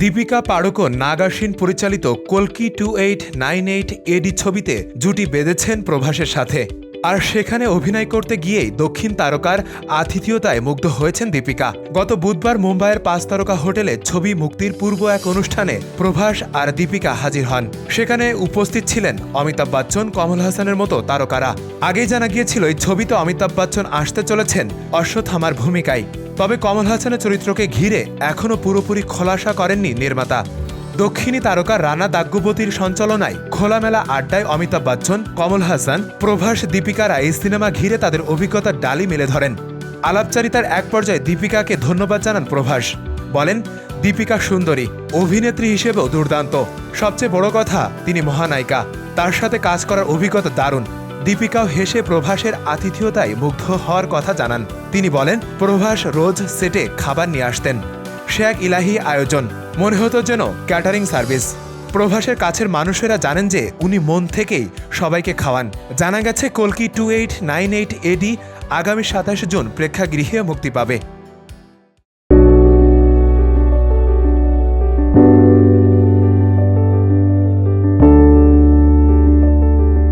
দীপিকা পাড়ুকোন নাগাসিন পরিচালিত কলকি two eight nine eight AD ছবিতে জুটি বেঁধেছেন প্রভাসের সাথে। আর সেখানে অভিনয় করতে গিয়েই দক্ষিণ তারকার আতিথিয়তায় মুগ্ধ হয়েছেন দীপিকা। গত বুধবার মুম্বাইয়ের পাঁচ তারকা হোটেলে ছবি মুক্তির পূর্ব এক অনুষ্ঠানে প্রভাস আর দীপিকা হাজির হন। সেখানে উপস্থিত ছিলেন অমিতাভ বচ্চন, কমল হাসানের মতো তারকারা। আগেই জানা গিয়েছিল, এই ছবিতে অমিতাভ বচ্চন আসতে চলেছেন অশ্বত্থামার ভূমিকায়। তবে কমল হাসানের চরিত্রকে ঘিরে এখনও পুরোপুরি খোলাসা করেননি নির্মাতা। দক্ষিণী তারকা রানা দাগ্গুবতীর সঞ্চালনায় খোলামেলা আড্ডায় অমিতাভ বচ্চন, কমল হাসান, প্রভাস দীপিকারা এই সিনেমা ঘিরে তাদের অভিজ্ঞতার ডালি মেলে ধরেন। আলাপচারিতার এক পর্যায়ে দীপিকাকে ধন্যবাদ জানান প্রভাস। বলেন, দীপিকা সুন্দরী, অভিনেত্রী হিসেবেও দুর্দান্ত। সবচেয়ে বড় কথা, তিনি মহানায়িকা। তার সাথে কাজ করার অভিজ্ঞতা দারুণ। দীপিকাও হেসে প্রভাসের আতিথিয়তায় মুগ্ধ হওয়ার কথা জানান। তিনি বলেন, প্রভাস রোজ সেটে খাবার নিয়ে আসতেন। সে এক ইলাহি আয়োজন। মনে হতো যেন ক্যাটারিং সার্ভিস। প্রভাসের কাছের মানুষেরা জানেন যে উনি মন থেকেই সবাইকে খাওয়ান। জানা গেছে, কলকি two eight nine eight AD আগামী সাতাশে জুন প্রেক্ষাগৃহে মুক্তি পাবে।